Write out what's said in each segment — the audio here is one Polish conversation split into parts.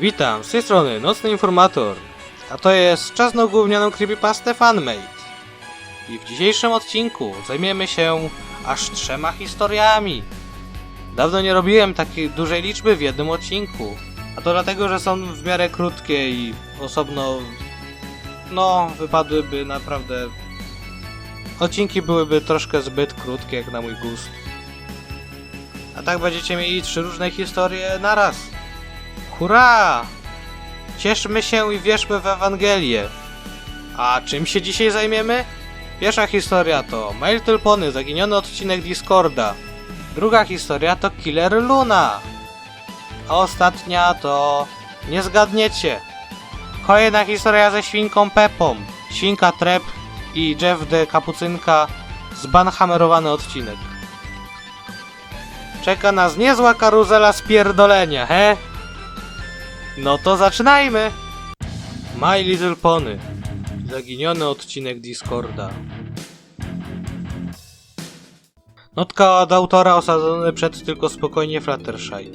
Witam, z tej strony Nocny Informator, a to jest czas na ugównioną creepypastę Fanmade. I w dzisiejszym odcinku zajmiemy się aż trzema historiami. Dawno nie robiłem takiej dużej liczby w jednym odcinku, a to dlatego, że są w miarę krótkie i osobno, no, wypadłyby naprawdę... Odcinki byłyby troszkę zbyt krótkie jak na mój gust. A tak będziecie mieli trzy różne historie naraz. Hurra! Cieszmy się i wierzmy w Ewangelię. A czym się dzisiaj zajmiemy? Pierwsza historia to Mail Tylpony, zaginiony odcinek Discorda. Druga historia to Killer Luna. A ostatnia to... Nie zgadniecie. Kolejna historia ze świnką Pepą. Świnka Trep i Jeff de Kapucynka zbanhamerowany odcinek. Czeka nas niezła karuzela spierdolenia, he? No to zaczynajmy! My Little Pony. Zaginiony odcinek Discorda. Notka od autora osadzony przed tylko spokojnie Fluttershy.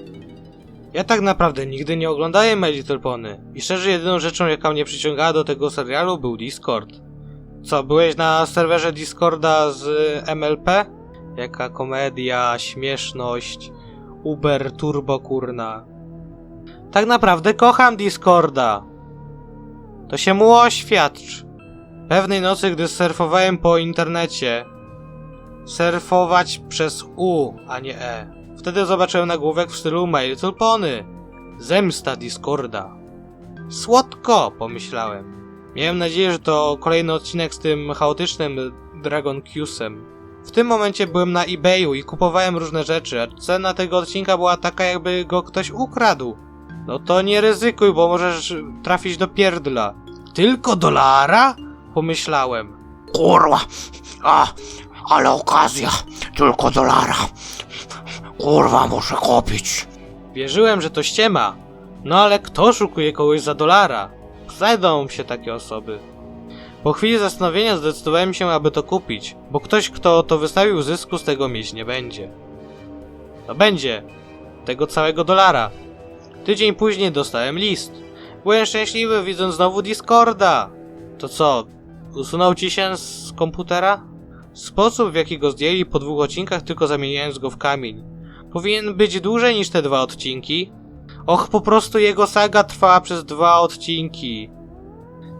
Ja tak naprawdę nigdy nie oglądałem My Little Pony i szczerze jedyną rzeczą jaka mnie przyciągała do tego serialu był Discord. Co, byłeś na serwerze Discorda z MLP? Jaka komedia, śmieszność, Uber turbo kurna. Tak naprawdę kocham Discorda. To się mu oświadcz. Pewnej nocy, gdy surfowałem po internecie, surfować przez U, a nie E. Wtedy zobaczyłem nagłówek w stylu My Little Pony. Zemsta Discorda. Słodko, pomyślałem. Miałem nadzieję, że to kolejny odcinek z tym chaotycznym Dragon Qsem. W tym momencie byłem na eBayu i kupowałem różne rzeczy, a cena tego odcinka była taka, jakby go ktoś ukradł. No to nie ryzykuj, bo możesz trafić do pierdla. Tylko dolara? Pomyślałem. Kurwa, a, ale okazja, tylko dolara. Kurwa, muszę kupić. Wierzyłem, że to ściema. No ale kto szukuje kogoś za dolara? Znajdą się takie osoby. Po chwili zastanowienia zdecydowałem się, aby to kupić, bo ktoś, kto to wystawił zysku, z tego mieć nie będzie. No będzie. Tego całego dolara. Tydzień później dostałem list. Byłem szczęśliwy, widząc znowu Discorda. To co, usunął ci się z komputera? Sposób, w jaki go zdjęli po dwóch odcinkach, tylko zamieniając go w kamień. Powinien być dłużej niż te dwa odcinki. Och, po prostu jego saga trwała przez dwa odcinki.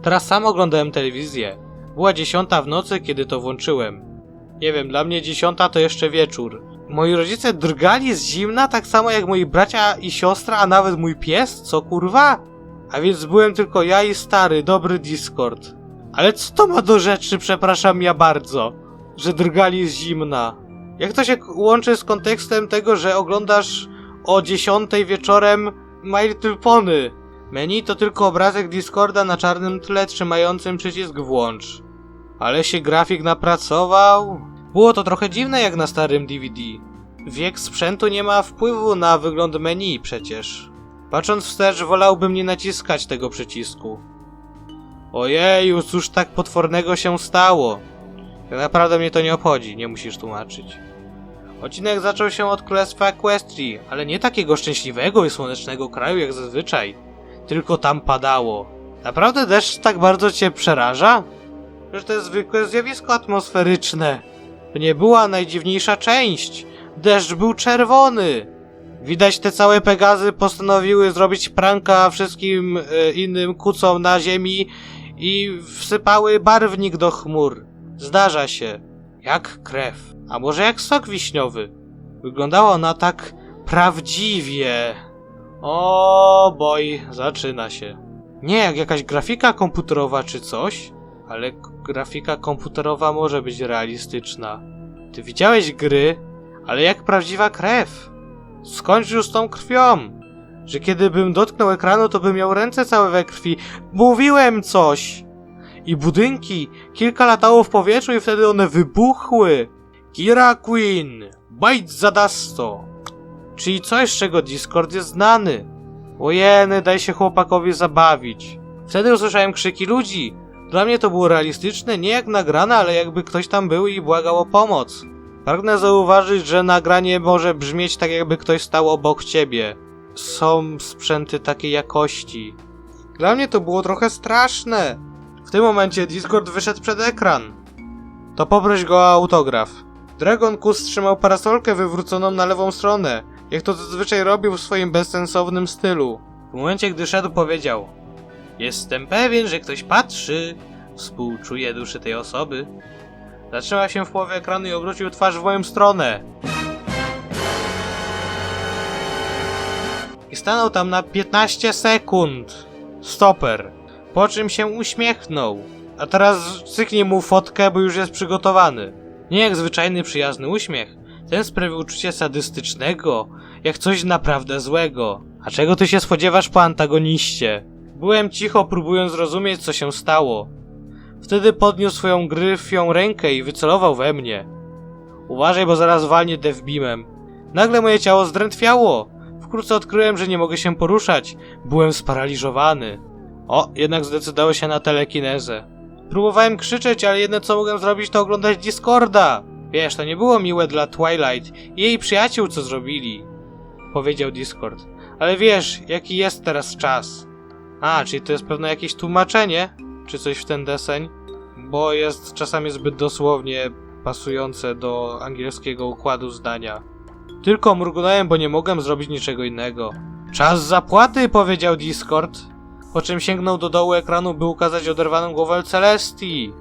Teraz sam oglądałem telewizję. Była dziesiąta w nocy, kiedy to włączyłem. Nie wiem, dla mnie dziesiąta to jeszcze wieczór. Moi rodzice drgali z zimna, tak samo jak moi bracia i siostra, a nawet mój pies, co kurwa? A więc byłem tylko ja i stary, dobry Discord. Ale co to ma do rzeczy, przepraszam ja bardzo, że drgali z zimna? Jak to się łączy z kontekstem tego, że oglądasz o 10 wieczorem My Little Pony? Menu to tylko obrazek Discorda na czarnym tle trzymającym przycisk włącz. Ale się grafik napracował. Było to trochę dziwne jak na starym DVD. Wiek sprzętu nie ma wpływu na wygląd menu przecież. Patrząc wstecz, wolałbym nie naciskać tego przycisku. Ojeju, cóż tak potwornego się stało? Tak naprawdę mnie to nie obchodzi, nie musisz tłumaczyć. Odcinek zaczął się od Królestwa Equestrii, ale nie takiego szczęśliwego i słonecznego kraju jak zazwyczaj. Tylko tam padało. Naprawdę deszcz tak bardzo cię przeraża? Że to jest zwykłe zjawisko atmosferyczne. To nie była najdziwniejsza część. Deszcz był czerwony. Widać te całe Pegazy postanowiły zrobić pranka wszystkim e, innym kucom na ziemi i wsypały barwnik do chmur. Zdarza się. Jak krew. A może jak sok wiśniowy. Wyglądała ona tak prawdziwie. O boj, zaczyna się. Nie jak jakaś grafika komputerowa czy coś, ale grafika komputerowa może być realistyczna. Ty widziałeś gry, ale jak prawdziwa krew. Skończ już z tą krwią. Że kiedy bym dotknął ekranu, to bym miał ręce całe we krwi. Mówiłem coś! I budynki kilka latało w powietrzu i wtedy one wybuchły. Kira Queen, bajt zadasto. Czyli coś, z czego Discord jest znany. Ojeny, daj się chłopakowi zabawić. Wtedy usłyszałem krzyki ludzi. Dla mnie to było realistyczne, nie jak nagrane, ale jakby ktoś tam był i błagał o pomoc. Pragnę zauważyć, że nagranie może brzmieć tak, jakby ktoś stał obok ciebie. są sprzęty takiej jakości. Dla mnie to było trochę straszne. W tym momencie Discord wyszedł przed ekran. To poproś go o autograf. Dragon Kus trzymał parasolkę wywróconą na lewą stronę, jak to zazwyczaj robił w swoim bezsensownym stylu. W momencie, gdy szedł, powiedział: Jestem pewien, że ktoś patrzy. Współczuję duszy tej osoby. Zatrzymał się w połowie ekranu i obrócił twarz w moją stronę. I stanął tam na 15 sekund. Stoper. Po czym się uśmiechnął. A teraz cyknij mu fotkę, bo już jest przygotowany. Nie jak zwyczajny przyjazny uśmiech. Ten sprawił uczucie sadystycznego, jak coś naprawdę złego. A czego ty się spodziewasz po antagoniście? Byłem cicho, próbując zrozumieć, co się stało. Wtedy podniósł swoją gryfią rękę i wycelował we mnie. Uważaj, bo zaraz walnie devbeamem. Nagle moje ciało zdrętwiało. Wkrótce odkryłem, że nie mogę się poruszać. Byłem sparaliżowany. O, jednak zdecydowało się na telekinezę. Próbowałem krzyczeć, ale jedno co mogłem zrobić to oglądać Discorda. Wiesz, to nie było miłe dla Twilight i jej przyjaciół, co zrobili. Powiedział Discord. Ale wiesz, jaki jest teraz czas. A, czyli to jest pewne jakieś tłumaczenie? Czy coś w ten deseń? Bo jest czasami zbyt dosłownie pasujące do angielskiego układu zdania. Tylko mrugnąłem, bo nie mogłem zrobić niczego innego. Czas zapłaty, powiedział Discord. Po czym sięgnął do dołu ekranu, by ukazać oderwaną głowę Celestii.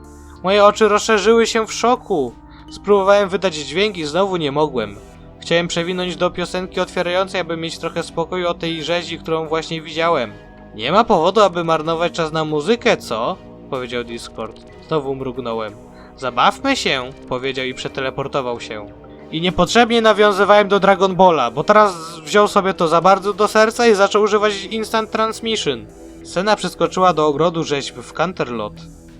Moje oczy rozszerzyły się w szoku. Spróbowałem wydać dźwięk i znowu nie mogłem. Chciałem przewinąć do piosenki otwierającej, aby mieć trochę spokoju o tej rzezi, którą właśnie widziałem. Nie ma powodu, aby marnować czas na muzykę, co? Powiedział Discord. Znowu mrugnąłem. Zabawmy się, powiedział i przeteleportował się. I niepotrzebnie nawiązywałem do Dragon Balla, bo teraz wziął sobie to za bardzo do serca i zaczął używać Instant Transmission. Scena przeskoczyła do ogrodu rzeźb w Canterlot.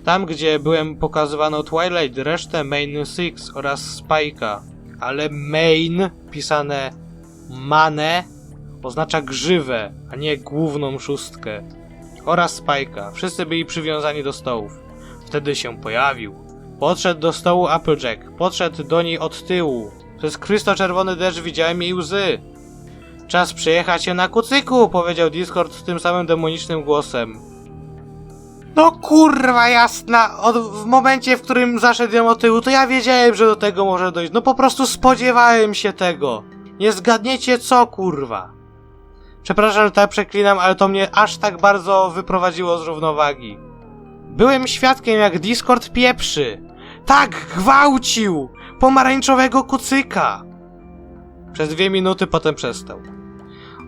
Tam, gdzie byłem pokazywano Twilight, resztę Main Six oraz Spike'a. Ale Main, pisane Mane, oznacza grzywę, a nie główną szóstkę. Oraz Spike'a. Wszyscy byli przywiązani do stołów. Wtedy się pojawił. Podszedł do stołu Applejack. Podszedł do niej od tyłu. Przez krysto-czerwony deszcz widziałem jej łzy. Czas przejechać się na kucyku, powiedział Discord tym samym demonicznym głosem. No kurwa jasna, od, w momencie, w którym zaszedł ją od tyłu, to ja wiedziałem, że do tego może dojść. No po prostu spodziewałem się tego. Nie zgadniecie co, kurwa. Przepraszam, że tak przeklinam, ale to mnie aż tak bardzo wyprowadziło z równowagi. Byłem świadkiem, jak Discord pieprzy. Tak, gwałcił! Pomarańczowego kucyka! Przez dwie minuty potem przestał.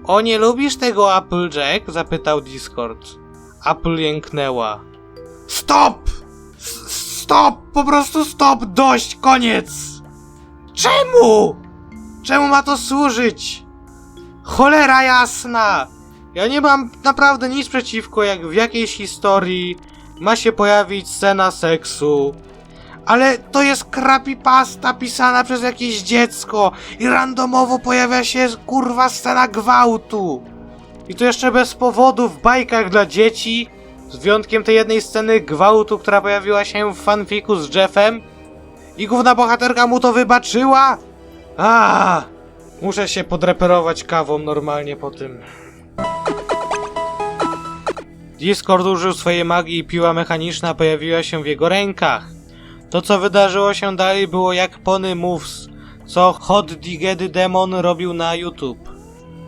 O, nie lubisz tego Applejack? zapytał Discord. Apple jęknęła. Stop! S- Stop! Po prostu stop! Dość! Koniec! Czemu? Czemu ma to służyć? Cholera jasna! Ja nie mam naprawdę nic przeciwko, jak w jakiejś historii ma się pojawić scena seksu. Ale to jest creepypasta pisana przez jakieś dziecko i randomowo pojawia się kurwa scena gwałtu. I to jeszcze bez powodu w bajkach dla dzieci, z wyjątkiem tej jednej sceny gwałtu, która pojawiła się w fanfiku z Jeffem. I główna bohaterka mu to wybaczyła? A, muszę się podreperować kawą normalnie po tym. Discord użył swojej magii i piła mechaniczna pojawiła się w jego rękach. To co wydarzyło się dalej było jak Pony Moves, co Hot Diggedy Demon robił na YouTube.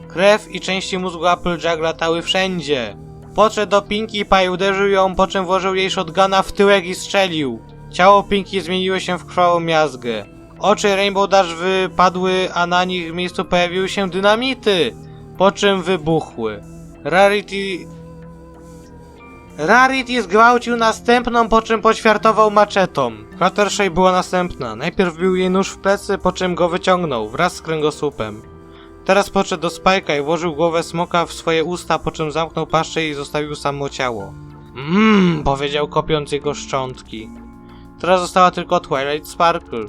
Krew i części mózgu Applejack latały wszędzie. Podszedł do Pinkie Pie, uderzył ją, po czym włożył jej shotguna w tyłek i strzelił. Ciało Pinkie zmieniło się w krwawą miazgę. Oczy Rainbow Dash wypadły, a na nich w miejscu pojawiły się dynamity, po czym wybuchły. Rarity Rarity zgwałcił następną, po czym poćwiartował maczetą. Fluttershy była następna. Najpierw bił jej nóż w plecy, po czym go wyciągnął, wraz z kręgosłupem. Teraz podszedł do Spike'a i włożył głowę smoka w swoje usta, po czym zamknął paszczę i zostawił samo ciało. Mmm, powiedział kopiąc jego szczątki. Teraz została tylko Twilight Sparkle.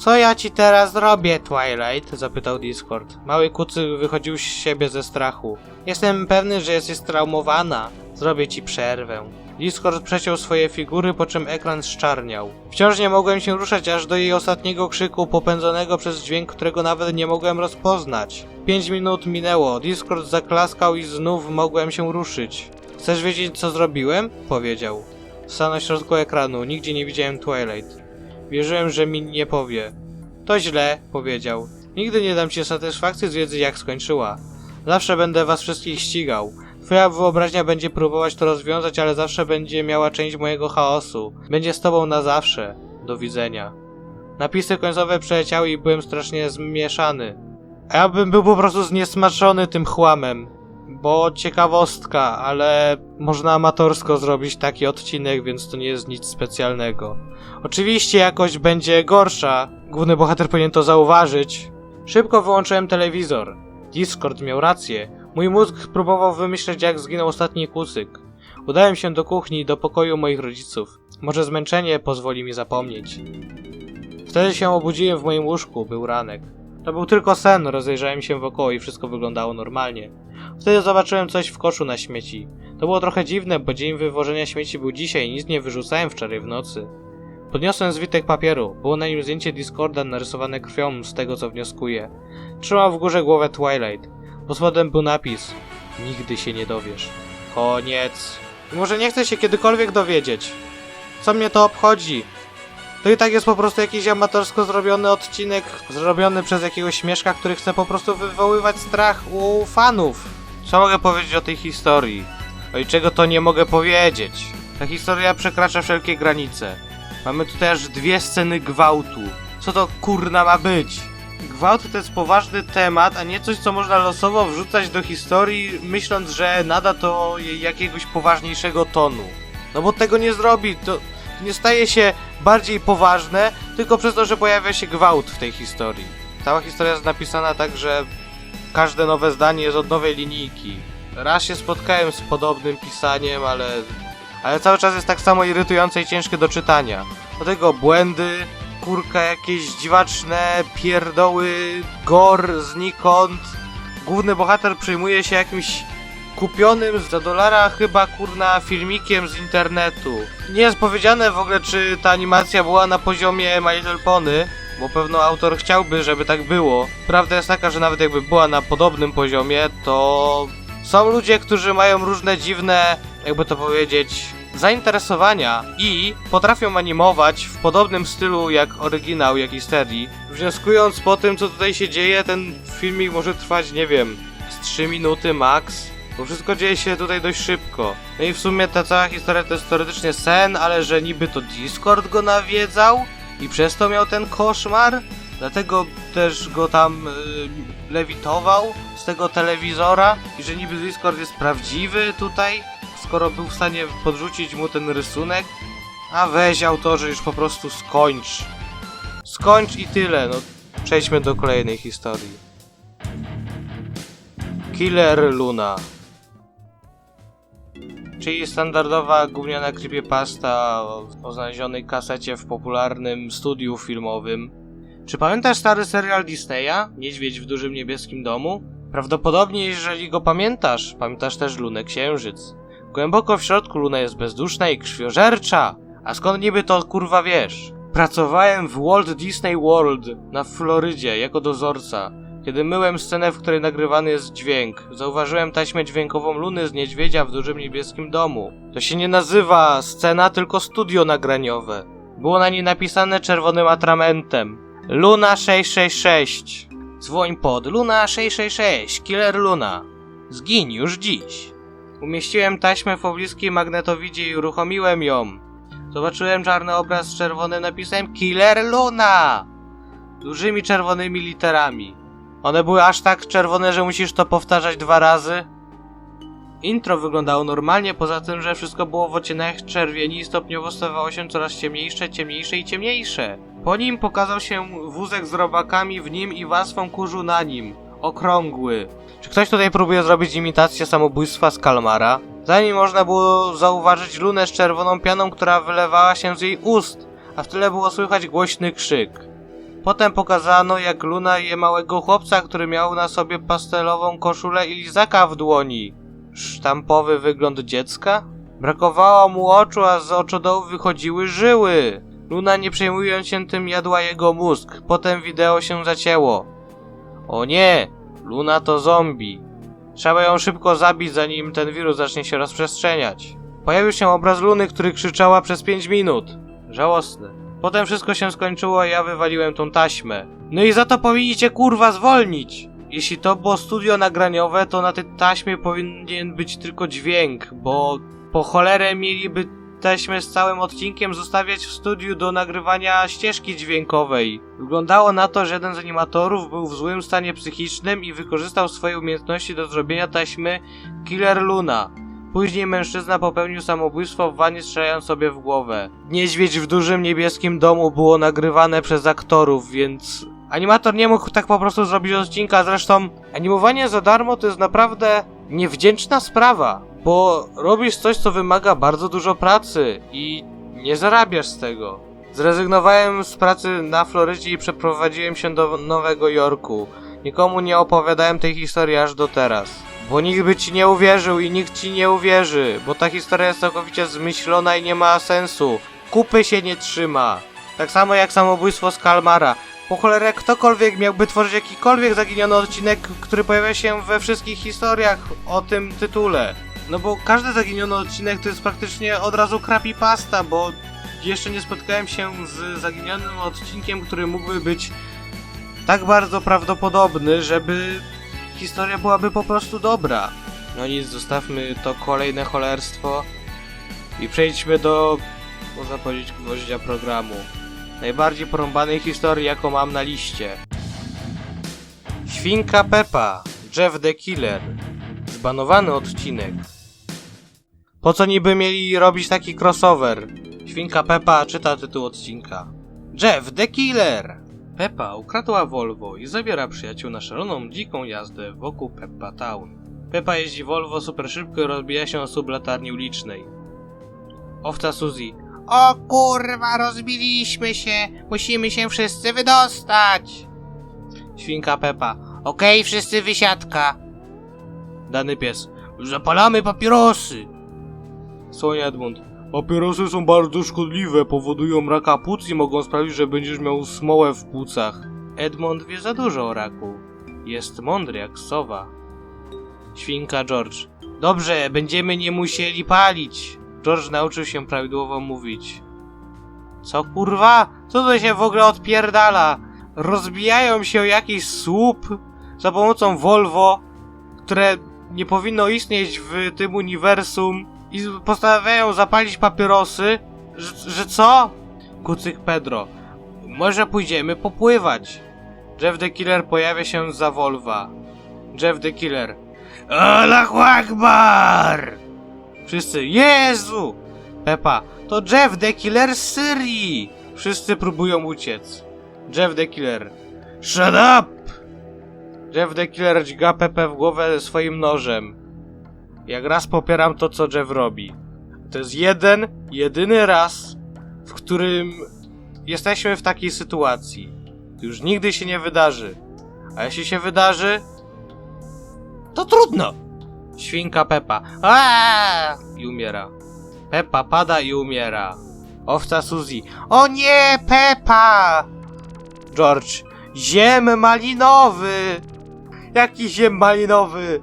Co ja ci teraz zrobię, Twilight? zapytał Discord. Mały kucy wychodził z siebie ze strachu. Jestem pewny, że jesteś traumowana. Zrobię ci przerwę. Discord przeciął swoje figury, po czym ekran zczarniał. Wciąż nie mogłem się ruszać aż do jej ostatniego krzyku, popędzonego przez dźwięk, którego nawet nie mogłem rozpoznać. Pięć minut minęło, Discord zaklaskał i znów mogłem się ruszyć. Chcesz wiedzieć, co zrobiłem? Powiedział. Stał na środku ekranu, nigdzie nie widziałem Twilight. Wierzyłem, że mi nie powie. To źle, powiedział. Nigdy nie dam ci satysfakcji z wiedzy, jak skończyła. Zawsze będę was wszystkich ścigał. Twoja wyobraźnia będzie próbować to rozwiązać, ale zawsze będzie miała część mojego chaosu. Będzie z tobą na zawsze. Do widzenia. Napisy końcowe przeleciały i byłem strasznie zmieszany. A ja bym był po prostu zniesmaczony tym chłamem. Bo ciekawostka, ale można amatorsko zrobić taki odcinek, więc to nie jest nic specjalnego. Oczywiście jakość będzie gorsza. Główny bohater powinien to zauważyć. Szybko wyłączyłem telewizor. Discord miał rację. Mój mózg próbował wymyśleć, jak zginął ostatni kucyk. Udałem się do kuchni, do pokoju moich rodziców. Może zmęczenie pozwoli mi zapomnieć. Wtedy się obudziłem w moim łóżku, był ranek. To był tylko sen, rozejrzałem się wokoło i wszystko wyglądało normalnie. Wtedy zobaczyłem coś w koszu na śmieci. To było trochę dziwne, bo dzień wywożenia śmieci był dzisiaj i nic nie wyrzucałem wczoraj w nocy. Podniosłem zwitek papieru. Było na nim zdjęcie Discorda narysowane krwią z tego co wnioskuję. Trzymał w górze głowę Twilight. Pod spodem był napis Nigdy się nie dowiesz. Koniec. I może nie chcę się kiedykolwiek dowiedzieć. Co mnie to obchodzi? To i tak jest po prostu jakiś amatorsko zrobiony odcinek, zrobiony przez jakiegoś śmieszka, który chce po prostu wywoływać strach u fanów. Co mogę powiedzieć o tej historii? O i czego to nie mogę powiedzieć? Ta historia przekracza wszelkie granice. Mamy tutaj aż dwie sceny gwałtu. Co to kurna ma być? Gwałt to jest poważny temat, a nie coś, co można losowo wrzucać do historii, myśląc, że nada to jej jakiegoś poważniejszego tonu. No bo tego nie zrobi, to nie staje się bardziej poważne, tylko przez to, że pojawia się gwałt w tej historii. Cała historia jest napisana tak, że każde nowe zdanie jest od nowej linijki. Raz się spotkałem z podobnym pisaniem, ale ale cały czas jest tak samo irytujące i ciężkie do czytania. Do tego błędy, kurka jakieś dziwaczne pierdoły, gor znikąd. Główny bohater przejmuje się jakimś kupionym za dolara chyba kurna filmikiem z internetu. Nie jest powiedziane w ogóle czy ta animacja była na poziomie My Little Pony, bo pewno autor chciałby, żeby tak było. Prawda jest taka, że nawet jakby była na podobnym poziomie, to są ludzie, którzy mają różne dziwne, jakby to powiedzieć, zainteresowania i potrafią animować w podobnym stylu jak oryginał jakiejś serii. Wnioskując po tym, co tutaj się dzieje, ten filmik może trwać, nie wiem, z 3 minuty max. Bo wszystko dzieje się tutaj dość szybko. No i w sumie ta cała historia to jest teoretycznie sen, ale że niby to Discord go nawiedzał i przez to miał ten koszmar, dlatego też go tam y, lewitował z tego telewizora i że niby Discord jest prawdziwy tutaj, skoro był w stanie podrzucić mu ten rysunek. A weź autorzy już po prostu skończ. Skończ i tyle, no przejdźmy do kolejnej historii. Killer Luna Czyli standardowa gówniana creepypasta o, o znalezionej kasecie w popularnym studiu filmowym. Czy pamiętasz stary serial Disneya? Niedźwiedź w dużym niebieskim domu? Prawdopodobnie, jeżeli go pamiętasz, pamiętasz też Lunę Księżyc. Głęboko w środku Luna jest bezduszna i krwiożercza. A skąd niby to kurwa wiesz? Pracowałem w Walt Disney World na Florydzie jako dozorca. Kiedy myłem scenę, w której nagrywany jest dźwięk, zauważyłem taśmę dźwiękową Luny z niedźwiedzia w dużym niebieskim domu. To się nie nazywa scena, tylko studio nagraniowe. Było na niej napisane czerwonym atramentem. Luna 666. Dzwoń pod Luna 666, Killer Luna. Zgiń już dziś. Umieściłem taśmę w pobliskiej magnetowidzie i uruchomiłem ją. Zobaczyłem czarny obraz z czerwonym napisem Killer Luna! Dużymi czerwonymi literami. One były aż tak czerwone, że musisz to powtarzać dwa razy. Intro wyglądało normalnie, poza tym, że wszystko było w odcieniach czerwieni i stopniowo stawało się coraz ciemniejsze, ciemniejsze i ciemniejsze. Po nim pokazał się wózek z robakami w nim i warstwą kurzu na nim. Okrągły. Czy ktoś tutaj próbuje zrobić imitację samobójstwa z Kalmara? Zanim można było zauważyć lunę z czerwoną pianą, która wylewała się z jej ust, a w tyle było słychać głośny krzyk. Potem pokazano, jak Luna je małego chłopca, który miał na sobie pastelową koszulę i lizaka w dłoni. Sztampowy wygląd dziecka? Brakowało mu oczu, a z oczodołu wychodziły żyły. Luna, nie przejmując się tym, jadła jego mózg. Potem wideo się zacięło. O nie! Luna to zombie. Trzeba ją szybko zabić, zanim ten wirus zacznie się rozprzestrzeniać. Pojawił się obraz Luny, który krzyczała przez 5 minut. Żałosne. Potem wszystko się skończyło, a ja wywaliłem tą taśmę. No i za to powinniście kurwa zwolnić! Jeśli to było studio nagraniowe, to na tej taśmie powinien być tylko dźwięk, bo po cholerę mieliby taśmę z całym odcinkiem zostawiać w studiu do nagrywania ścieżki dźwiękowej. Wyglądało na to, że jeden z animatorów był w złym stanie psychicznym i wykorzystał swoje umiejętności do zrobienia taśmy Killer Luna. Później mężczyzna popełnił samobójstwo w wanie strzelając sobie w głowę. Niedźwiedź w dużym niebieskim domu było nagrywane przez aktorów, więc animator nie mógł tak po prostu zrobić odcinka. Zresztą animowanie za darmo to jest naprawdę niewdzięczna sprawa, bo robisz coś, co wymaga bardzo dużo pracy i nie zarabiasz z tego. Zrezygnowałem z pracy na Florydzie i przeprowadziłem się do Nowego Jorku. Nikomu nie opowiadałem tej historii aż do teraz. Bo nikt by ci nie uwierzył i nikt ci nie uwierzy, bo ta historia jest całkowicie zmyślona i nie ma sensu. Kupy się nie trzyma. Tak samo jak samobójstwo z Kalmara. Po cholerę ktokolwiek miałby tworzyć jakikolwiek zaginiony odcinek, który pojawia się we wszystkich historiach o tym tytule. No bo każdy zaginiony odcinek to jest praktycznie od razu creepypasta, bo jeszcze nie spotkałem się z zaginionym odcinkiem, który mógłby być tak bardzo prawdopodobny, żeby historia byłaby po prostu dobra. No nic, zostawmy to kolejne cholerstwo i przejdźmy do, można powiedzieć, gwoździa programu. Najbardziej porąbanej historii, jaką mam na liście. Świnka Peppa, Jeff the Killer. Zbanowany odcinek. Po co niby mieli robić taki crossover? Świnka Peppa czyta tytuł odcinka. Jeff the Killer! Peppa ukradła Volvo i zabiera przyjaciół na szaloną, dziką jazdę wokół Peppa Town. Peppa jeździ Volvo super szybko i rozbija się o słup latarni ulicznej. Owca Suzy. O kurwa, rozbiliśmy się! Musimy się wszyscy wydostać! Świnka Peppa. Okej, wszyscy wysiadka. Dany pies. Zapalamy papierosy! Słoń Edmund. Papierosy są bardzo szkodliwe, powodują raka płuc i mogą sprawić, że będziesz miał smołę w płucach. Edmund wie za dużo o raku. Jest mądry jak sowa. Świnka George. Dobrze, będziemy nie musieli palić. George nauczył się prawidłowo mówić. Co kurwa? Co to się w ogóle odpierdala? Rozbijają się o jakiś słup za pomocą Volvo, które nie powinno istnieć w tym uniwersum i postanawiają zapalić papierosy, że, że co? Kucyk Pedro. Może pójdziemy popływać. Jeff the Killer pojawia się za Volva. Jeff the Killer. Allahu Akbar! Wszyscy, Jezu! Pepa, to Jeff the Killer z Syrii! Wszyscy próbują uciec. Jeff the Killer. Shut up! Jeff the Killer dźga Pepę w głowę swoim nożem. Jak raz popieram to, co Jeff robi. To jest jeden, jedyny raz, w którym jesteśmy w takiej sytuacji. To już nigdy się nie wydarzy. A jeśli się wydarzy, to trudno. Świnka Pepa. Aaaa! I umiera. Pepa pada i umiera. Owca Suzy. O nie, Pepa! George. Ziem malinowy! Jaki ziem malinowy?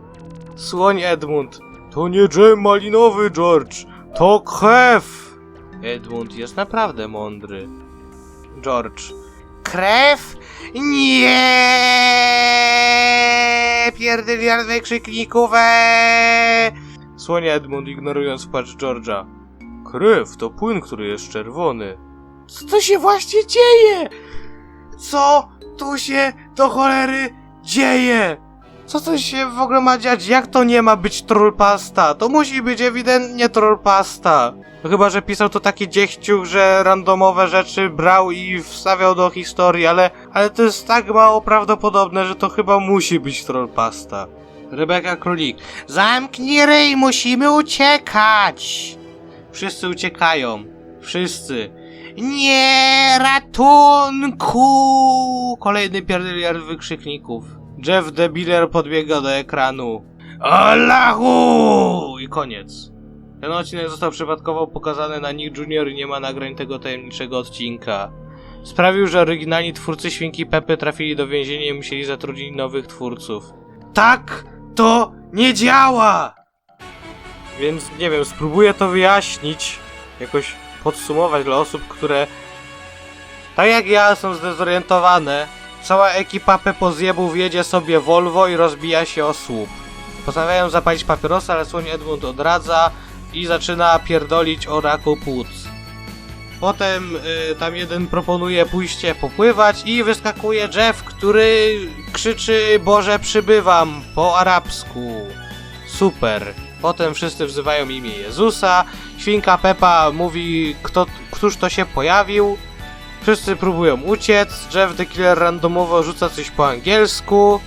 Słoń Edmund. To nie dżem malinowy, George. To krew. Edmund jest naprawdę mądry. George. Krew? Nie! Pierdyliardne krzyknikówę! Słoń Edmund ignorując płacz George'a. Krew to płyn, który jest czerwony. Co to się właśnie dzieje? Co tu się do cholery dzieje? Co to się w ogóle ma dziać? Jak to nie ma być trollpasta? To musi być ewidentnie trollpasta. Chyba, że pisał to taki dziechciuch, że randomowe rzeczy brał i wstawiał do historii, ale, ale to jest tak mało prawdopodobne, że to chyba musi być trollpasta. Rebeka Królik. Zamknij ryj, musimy uciekać! Wszyscy uciekają. Wszyscy. Nie, ratunku! Kolejny pierdyliard wykrzykników. Jeff Debiller podbiega do ekranu. Allahu! I koniec. Ten odcinek został przypadkowo pokazany na Nick Junior i nie ma nagrań tego tajemniczego odcinka. Sprawił, że oryginalni twórcy Świnki Pepy trafili do więzienia i musieli zatrudnić nowych twórców. Tak to nie działa! Więc nie wiem, spróbuję to wyjaśnić, jakoś podsumować dla osób, które tak jak ja są zdezorientowane. Cała ekipa Pepo Zjebów jedzie sobie Volvo i rozbija się o słup. Postanawiają zapalić papierosa, ale słoń Edmund odradza i zaczyna pierdolić o raku płuc. Potem y, tam jeden proponuje pójście popływać i wyskakuje Jeff, który krzyczy Boże przybywam po arabsku. Super. Potem wszyscy wzywają imię Jezusa. Świnka Pepa mówi, kto, któż to się pojawił. Wszyscy próbują uciec. Jeff the Killer randomowo rzuca coś po angielsku.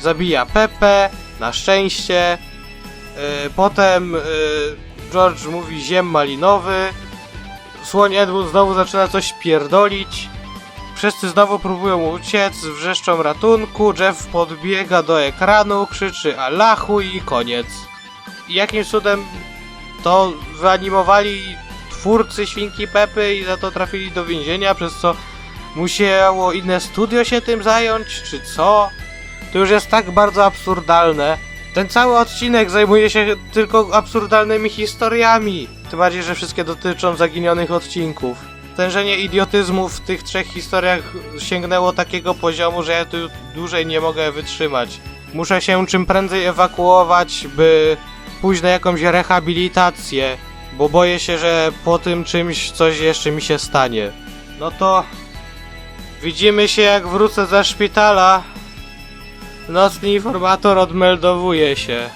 Zabija Pepe. Na szczęście. Yy, potem yy, George mówi ziem malinowy. Słoń Edmund znowu zaczyna coś pierdolić. Wszyscy znowu próbują uciec, wrzeszczą ratunku. Jeff podbiega do ekranu, krzyczy Allahu i koniec. I jakim cudem to wyanimowali twórcy Świnki Pepy i za to trafili do więzienia, przez co musiało inne studio się tym zająć, czy co? To już jest tak bardzo absurdalne. Ten cały odcinek zajmuje się tylko absurdalnymi historiami. Tym bardziej, że wszystkie dotyczą zaginionych odcinków. Stężenie idiotyzmu w tych trzech historiach sięgnęło takiego poziomu, że ja tu dłużej nie mogę wytrzymać. Muszę się czym prędzej ewakuować, by pójść na jakąś rehabilitację, bo boję się, że po tym czymś coś jeszcze mi się stanie. No to widzimy się jak wrócę ze szpitala. Nocny informator odmeldowuje się.